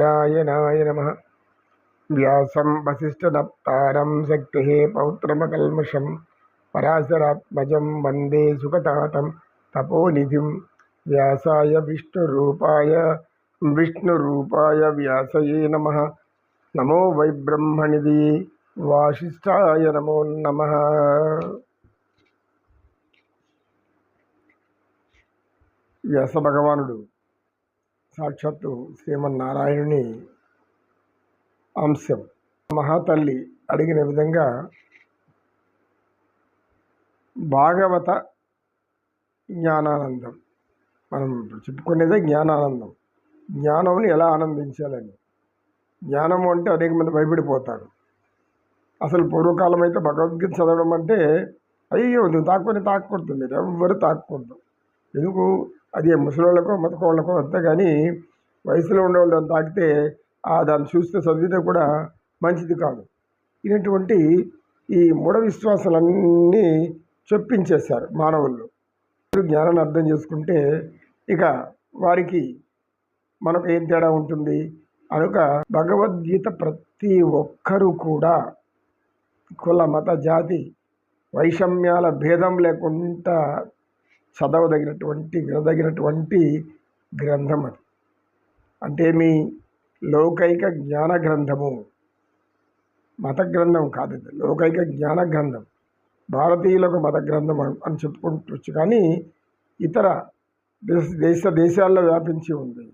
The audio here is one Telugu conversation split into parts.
నారాయణాయ నమ వ్యాసం వసిష్ఠనప్తారం శక్తి పౌత్రమకల్మషం పరాశరాత్మజం వందే సుఖతాతం తపోనిధిం వ్యాసాయ విష్ణురూపాయ విష్ణురూపాయ వ్యాసయే నమ నమో వై బ్రహ్మణిది వాసిష్ఠాయ నమో నమ వ్యాస భగవానుడు సాక్షాత్తు శ్రీమన్నారాయణుని అంశం. మహాతల్లి అడిగిన విధంగా భాగవత జ్ఞానానందం. మనం చెప్పుకునేదే జ్ఞానానందం. జ్ఞానంని ఎలా ఆనందించాలని? జ్ఞానము అంటే అనేక మంది భయపడిపోతారు. అసలు పూర్వకాలం అయితే భగవద్గీత చదవడం అంటే అయ్యో నువ్వు తాక్కుని తాకూడదు మీరు ఎవ్వరు తాకూడదు ఎందుకు? అది ముసలోళ్ళకో మతకోళ్ళకో అంతే కానీ వయసులో ఉండేవాళ్ళు దాన్ని తాకితే ఆ దాన్ని చూస్తే చదివితే కూడా మంచిది కాదు. ఇటువంటి ఈ మూఢ విశ్వాసాలన్నీ చొప్పించేశారు మానవుళ్ళు జ్ఞానాన్ని అర్థం చేసుకుంటే ఇక వారికి మనకు ఏం తేడా ఉంటుంది? కనుక భగవద్గీత ప్రతి ఒక్కరూ కూడా కుల మత జాతి వైషమ్యాల భేదం లేకుండా చదవదగినటువంటి వినదగినటువంటి గ్రంథం అది. అంటే మీ లౌకైక జ్ఞాన గ్రంథము. మత గ్రంథం కాదు ఇది. లౌకైక జ్ఞాన గ్రంథం. భారతీయులకు మత గ్రంథం అని- అని చెప్పుకుంటవచ్చు కానీ ఇతర దేశ దేశ దేశాల్లో వ్యాపించి ఉంది.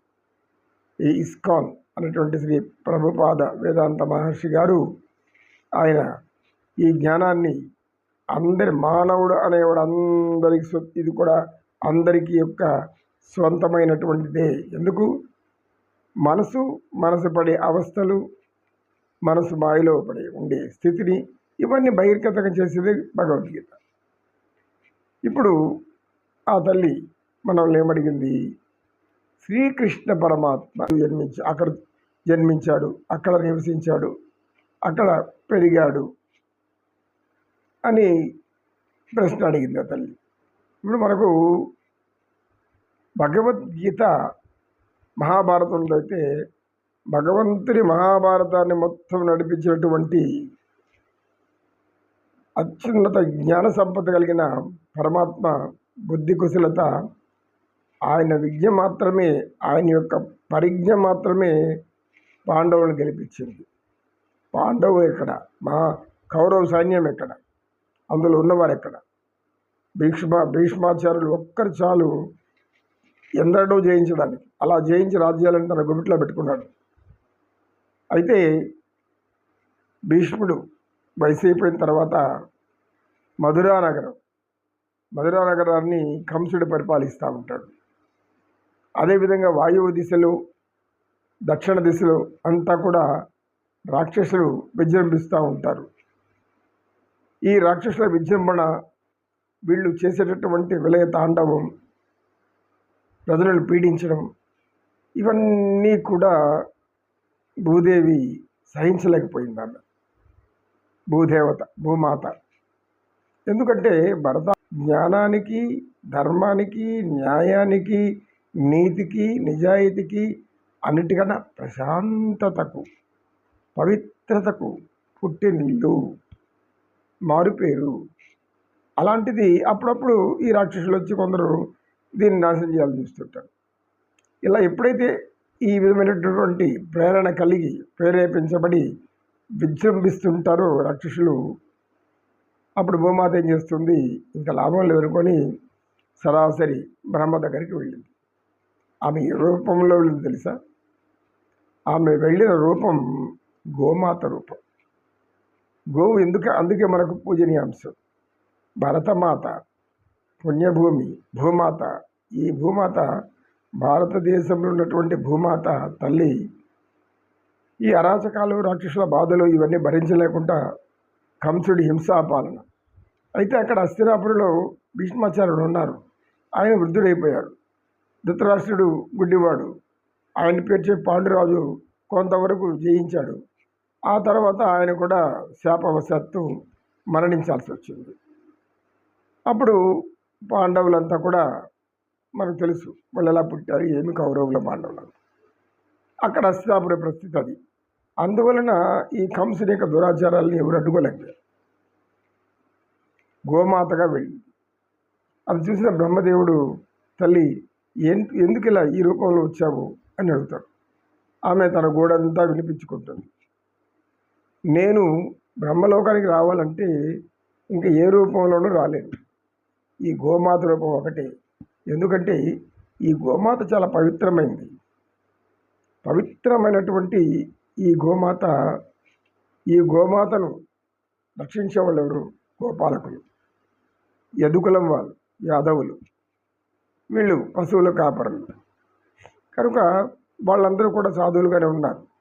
ఈ ఇస్కాన్ అనేటువంటి శ్రీ ప్రభుపాద వేదాంత మహర్షి గారు ఆయన ఈ జ్ఞానాన్ని అందరి మానవుడు అనేవాడు అందరికి ఇది కూడా అందరికీ యొక్క స్వంతమైనటువంటిదే. ఎందుకు? మనసు మనసు పడే అవస్థలు మనసు మాయలో పడే ఉండే స్థితిని ఇవన్నీ బహిర్గతం చేసేది భగవద్గీత. ఇప్పుడు ఆ తల్లి మనల్ని ఏమడిగింది? శ్రీకృష్ణ పరమాత్మ జన్మించి అక్కడ జన్మించాడు అక్కడ నివసించాడు అక్కడ పెరిగాడు అని ప్రశ్న అడిగింది ఆ తల్లి ఇప్పుడు మనకు భగవద్గీత మహాభారతంలో అయితే భగవంతుని మహాభారతాన్ని మొత్తం నడిపించినటువంటి అత్యున్నత జ్ఞాన సంపద కలిగిన పరమాత్మ బుద్ధి కుశలత ఆయన విద్య మాత్రమే ఆయన యొక్క పరిజ్ఞ మాత్రమే పాండవులను గెలిపించింది. పాండవు ఎక్కడ? మా కౌరవ సైన్యం ఎక్కడ? అందులో ఉన్నవారు ఎక్కడ? భీష్మ భీష్మాచార్యులు ఒక్కరు చాలు ఎందరో జయించడానికి. అలా జయించి రాజ్యాలను తన గుబిట్లో పెట్టుకున్నాడు. అయితే భీష్ముడు వయసు అయిపోయిన తర్వాత మధురా నగరం మధురా నగరాన్ని కంసుడు పరిపాలిస్తూ ఉంటాడు. అదేవిధంగా వాయువు దిశలో దక్షిణ దిశలో అంతా కూడా రాక్షసులు విజృంభిస్తూ ఉంటారు. ఈ రాక్షసుల విజృంభణ వీళ్ళు చేసేటటువంటి విలయ తాండవం ప్రజలను పీడించడం ఇవన్నీ కూడా భూదేవి సహించలేకపోయింది ఆమె. భూదేవత భూమాత. ఎందుకంటే భరత జ్ఞానానికి ధర్మానికి న్యాయానికి నీతికి నిజాయితీకి అన్నిటికన్నా ప్రశాంతతకు పవిత్రతకు పుట్టినిల్లు. మారుపేరు అలాంటిది అప్పుడప్పుడు ఈ రాక్షసులు వచ్చి కొందరు దీన్ని నాశనం చేయాలని చూస్తుంటారు. ఇలా ఎప్పుడైతే ఈ విధమైనటువంటి ప్రేరణ కలిగి ప్రేరేపించబడి విజృంభిస్తుంటారో రాక్షసులు అప్పుడు భూమాత ఏం చేస్తుంది? ఇంకా లాభం లేదనుకొని సరాసరి బ్రహ్మ దగ్గరికి వెళ్ళింది. ఆమె ఏ రూపంలో వెళ్ళింది తెలుసా? ఆమె వెళ్ళిన రూపం గోమాత రూపం. గోవు ఎందుకు అందుకే మనకు పూజనీయాంశం? భరతమాత పుణ్యభూమి భూమాత. ఈ భూమాత భారతదేశంలో ఉన్నటువంటి భూమాత తల్లి. ఈ అరాచకాలు రాక్షసుల బాధలు ఇవన్నీ భరించలేకుండా కంసుడి హింసాపాలన అయితే అక్కడ అస్థిరాపురిలో భీష్మాచార్యుడు ఉన్నారు. ఆయన వృద్ధుడైపోయాడు. ధృతరాష్ట్రుడు గుడ్డివాడు. ఆయన పేర్చే పాండురాజు కొంతవరకు జయించాడు. ఆ తర్వాత ఆయన కూడా శాపవశాత్తు మరణించాల్సి వచ్చింది. అప్పుడు పాండవులంతా కూడా మనకు తెలుసు వాళ్ళు ఎలా పుట్టారు ఏమి కౌరవుల పాండవులు. అక్కడ అస్థిరాపుడే పరిస్థితి అది. అందువలన ఈ కంసుని యొక్క దురాచారాలను ఎవరు అడ్డుకోలేకపోయారు. గోమాతగా వెళ్ళి అది చూసిన బ్రహ్మదేవుడు తల్లి ఎందుకు ఇలా ఈ రూపంలో వచ్చావు? అని అడుగుతాడు. ఆమె తన గోడంతా వినిపించుకుంటుంది. నేను బ్రహ్మలోకానికి రావాలంటే ఇంకా ఏ రూపంలోనూ రాలేను. ఈ గోమాత రూపం ఒకటే. ఎందుకంటే ఈ గోమాత చాలా పవిత్రమైంది. పవిత్రమైనటువంటి ఈ గోమాత ఈ గోమాతను రక్షించే వాళ్ళు ఎవరు? గోపాలకులు. యదుకులం వాళ్ళు యాదవులు. వీళ్ళు పశువుల కాపరులు. కనుక వాళ్ళందరూ కూడా సాధువులుగానే ఉన్నారు.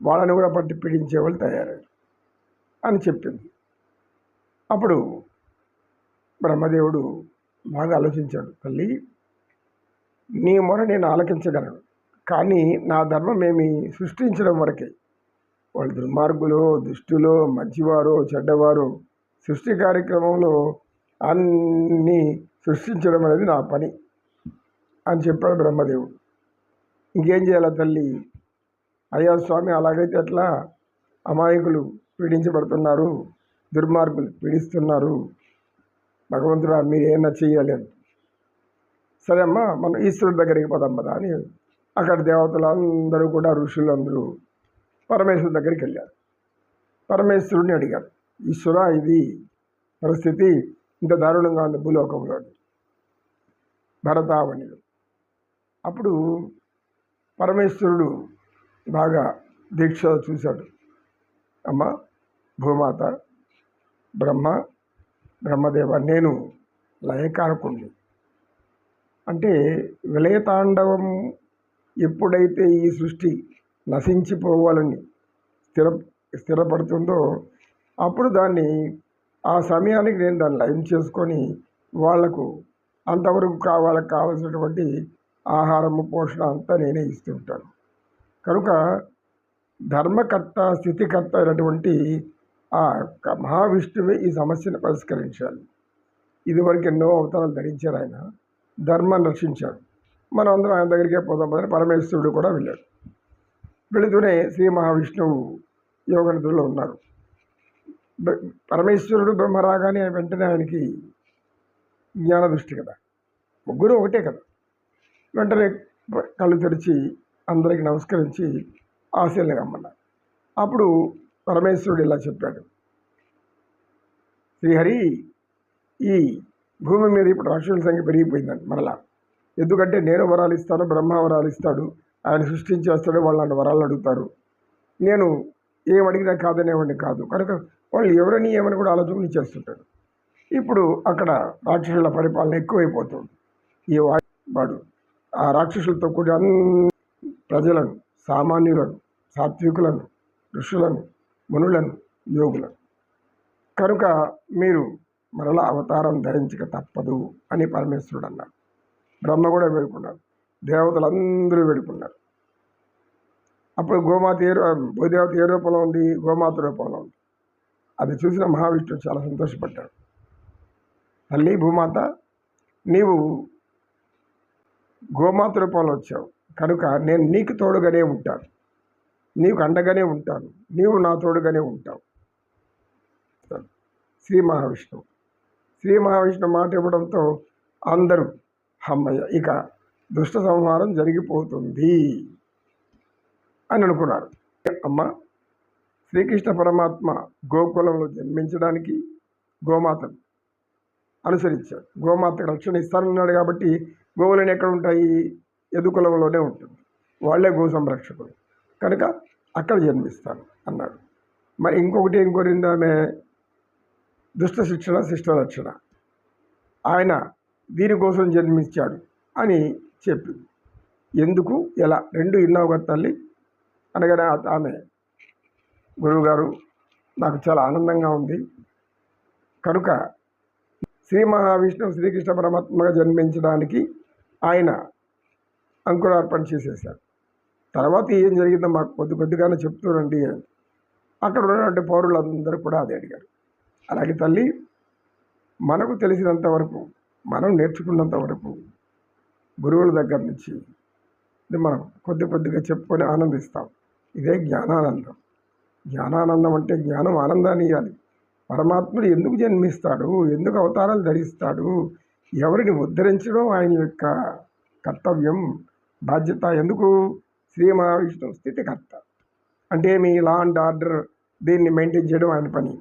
వాళ్ళని కూడా పట్టి పీడించే వాళ్ళు తయారయ్యారు అని చెప్పింది. అప్పుడు బ్రహ్మదేవుడు బాగా ఆలోచించాడు తల్లి నీ మొర నేను ఆలకించగలను కానీ నా ధర్మం ఏమి సృష్టించడం వరకే. వాళ్ళు దుర్మార్గులో దుష్టులో మంచివారు చెడ్డవారు సృష్టి కార్యక్రమంలో అన్నీ సృష్టించడం అనేది నా పని అని చెప్పాడు బ్రహ్మదేవుడు. ఇంకేం చేయాలి తల్లి? అయ్యా స్వామి అలాగైతే ఎట్లా అమాయకులు పీడించబడుతున్నారు దుర్మార్గులు పీడిస్తున్నారు. భగవంతుడా మీరు ఏమన్నా అని సరే అమ్మా మనం ఈశ్వరుడి దగ్గరికి పోదాం కదా అని అక్కడ దేవతలు అందరూ కూడా ఋషులు అందరూ పరమేశ్వరుడి దగ్గరికి వెళ్ళారు. పరమేశ్వరుడిని అడిగారు ఈశ్వర ఇది పరిస్థితి ఇంత దారుణంగా ఉంది భూలోకంలో. భరతావణిలో అప్పుడు పరమేశ్వరుడు బాగా దీక్ష చూశాడు. అమ్మ భూమాత బ్రహ్మ బ్రహ్మదేవ నేను లయకారకుండి అంటే విలయతాండవం ఎప్పుడైతే ఈ సృష్టి నశించిపోవాలని స్థిర స్థిరపడుతుందో అప్పుడు దాన్ని ఆ సమయానికి నేను దాన్ని లయం చేసుకొని వాళ్ళకు అంతవరకు కా వాళ్ళకి కావలసినటువంటి ఆహారము పోషణ అంతా నేనే ఇస్తుంటాను కనుక ధర్మకర్త స్థితికర్త అయినటువంటి ఆ యొక్క మహావిష్ణువే ఈ సమస్యను పరిష్కరించాలి ఇదివరకు ఎన్నో అవతారాలు ధరించారు ఆయన. ధర్మాన్ని రక్షించాడు. మనం అందరం ఆయన దగ్గరికే పోదాం. అని పరమేశ్వరుడు కూడా వెళ్ళాడు. వెళుతూనే శ్రీ మహావిష్ణువు యోగనిధుల్లో ఉన్నారు. పరమేశ్వరుడు బ్రహ్మ రాగానే వెంటనే ఆయనకి జ్ఞాన దృష్టి కదా. ముగ్గురు ఒకటే కదా. వెంటనే కళ్ళు తెరిచి అందరికి నమస్కరించి ఆశీర్లు కమ్మన్నారు అప్పుడు పరమేశ్వరుడు ఇలా చెప్పాడు. శ్రీహరి ఈ భూమి మీద ఇప్పుడు రాక్షసుల సంఖ్య పెరిగిపోయిందండి మరలా. ఎందుకంటే నేను వరాలు ఇస్తాను బ్రహ్మ వరాలు ఇస్తాడు ఆయన సృష్టించేస్తాడు వాళ్ళు నన్ను వరాలు అడుగుతారు. నేను ఏం అడిగినా కాదనేవాడిని కాదు. కనుక వాళ్ళు ఎవరని ఏమని కూడా ఆలోచన చేస్తుంటారు. ఇప్పుడు అక్కడ రాక్షసుల పరిపాలన ఎక్కువైపోతుంది. ఈ వాడు ఆ రాక్షసులతో కూడి అన్ని ప్రజలను సామాన్యులను సాత్వికులను ఋషులను మునులను యోగులను. కనుక మీరు మరలా అవతారం ధరించక తప్పదు అని పరమేశ్వరుడు అన్నాడు బ్రహ్మ కూడా వేడుకున్నాడు దేవతలందరూ వేడుకున్నారు అప్పుడు గోమాత ఏ భూదేవత ఏ రూపంలో ఉంది? గోమాత రూపంలో ఉంది. అది చూసిన మహావిష్ణువు చాలా సంతోషపడ్డాడు. తల్లి భూమాత నీవు గోమాత రూపంలో వచ్చావు. కనుక నేను నీకు తోడుగానే ఉంటాను. నీకు అండగానే ఉంటాను. నీవు నా తోడుగానే ఉంటావు. శ్రీ మహావిష్ణువు. శ్రీ మహావిష్ణువు మాట ఇవ్వడంతో అందరూ అమ్మయ్య ఇక దుష్ట సంహారం జరిగిపోతుంది అని అనుకున్నారు. అమ్మ శ్రీకృష్ణ పరమాత్మ గోకులంలో జన్మించడానికి గోమాతను అనుసరించాడు. గోమాతకు రక్షణ ఇస్తానన్నాడు కాబట్టి గోవులను ఎక్కడ ఉంటాయి? ఎదుకులంలోనే ఉంటుంది. వాళ్ళే గో సంరక్షకులు కనుక అక్కడ జన్మిస్తాను అన్నాడు. మరి ఇంకొకటి ఏం కోరింది ఆమె? దుష్ట శిక్షణ శిష్ట రక్షణ. ఆయన దీనికోసం జన్మించాడు అని చెప్పింది. ఎందుకు? ఎలా? రెండు విన్నావు కదా తల్లి. అనగానే ఆమె గురువుగారు నాకు చాలా ఆనందంగా ఉంది. కనుక శ్రీ మహావిష్ణువు శ్రీకృష్ణ పరమాత్మగా జన్మించడానికి ఆయన అంకురార్పణ చేసేసాడు తర్వాత ఏం జరిగిందో మాకు కొద్ది కొద్దిగానే చెప్తూరండి అని. అక్కడ ఉన్నటువంటి పౌరులందరూ కూడా అదే అడిగారు. అలాగే తల్లి మనకు తెలిసినంత వరకు మనం నేర్చుకున్నంత వరకు గురువుల దగ్గర నుంచి ఇది మనం కొద్ది కొద్దిగా చెప్పుకొని ఆనందిస్తాం. ఇదే జ్ఞానానందం. జ్ఞానానందం అంటే జ్ఞానం ఆనందాన్ని ఇవ్వాలి. పరమాత్ముడు ఎందుకు జన్మిస్తాడు? ఎందుకు అవతారాలు ధరిస్తాడు? ఎవరిని ఉద్ధరించడం ఆయన యొక్క కర్తవ్యం? బాధ్యత ఎందుకు? శ్రీ మహావిష్ణువు స్థితికర్త. అంటే మీ లా అండ్ ఆర్డర్ దీన్ని మెయింటైన్ చేయడం ఆయన పని.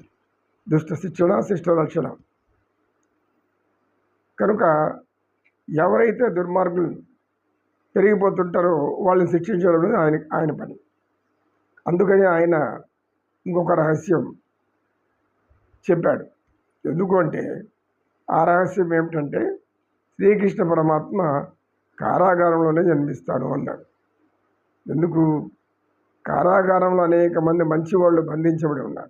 దుష్ట శిక్షణ శిష్ట రక్షణ కనుక ఎవరైతే దుర్మార్గులు పెరిగిపోతుంటారో వాళ్ళని శిక్షించడం అనేది ఆయన ఆయన పని. అందుకని ఆయన ఇంకొక రహస్యం చెప్పాడు. ఎందుకు అంటే ఆ రహస్యం ఏమిటంటే శ్రీకృష్ణ పరమాత్మ కారాగారంలోనే జన్మిస్తాను అన్నాడు. ఎందుకు? కారాగారంలో అనేక మంది మంచి వాళ్ళు బంధించబడి ఉన్నారు.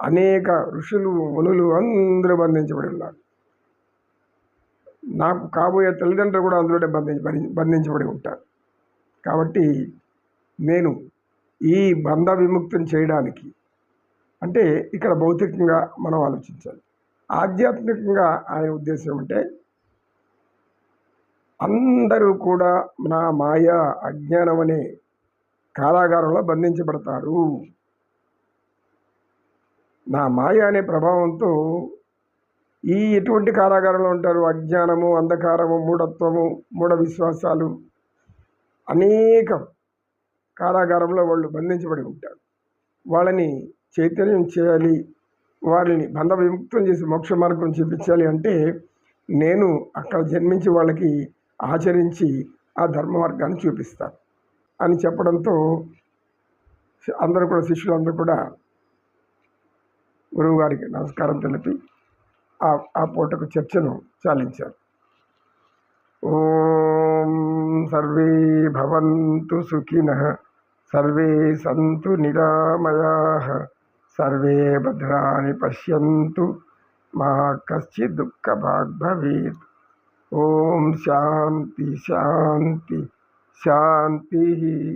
అనేక ఋషులు మునులు అందరూ బంధించబడి ఉన్నారు. నాకు కాబోయే తల్లిదండ్రులు కూడా అందులోనే బంధించి బంధించబడి ఉంటారు. కాబట్టి నేను ఈ బంధ విముక్తిని చేయడానికి అంటే ఇక్కడ భౌతికంగా మనం ఆలోచించాలి. ఆధ్యాత్మికంగా ఆయన ఉద్దేశం అంటే అందరూ కూడా నా మాయ అజ్ఞానం అనే కారాగారంలో బంధించబడతారు. నా మాయ అనే ప్రభావంతో ఈ ఎటువంటి కారాగారంలో ఉంటారు? అజ్ఞానము అంధకారము మూఢత్వము మూఢ విశ్వాసాలు అనేక కారాగారంలో వాళ్ళు బంధించబడి ఉంటారు. వాళ్ళని చైతన్యం చేయాలి వారిని బంధ విముక్తం చేసి మోక్ష మార్గం చూపించాలి అంటే నేను అక్కడ జన్మించి వాళ్ళకి ఆచరించి ఆ ధర్మ మార్గాన్ని అని చెప్పడంతో అందరూ కూడా శిష్యులందరూ కూడా గురువు గారికి నమస్కారం తెలిపి ఆ ఆ పూటకు చర్చను చాలించారు. ఓం సర్వే భవంతు సుఖిన సర్వే సంతు నిరామయా సర్వే భద్రాని పశ్యంతు మా కశ్చిత్ దుఃఖభాగ్ భవేత్ ओम शांति शांति शांति ही।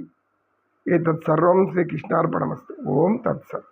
ये तत्सर्व श्री कृष्णार्पणमस्त ओम तत्सत।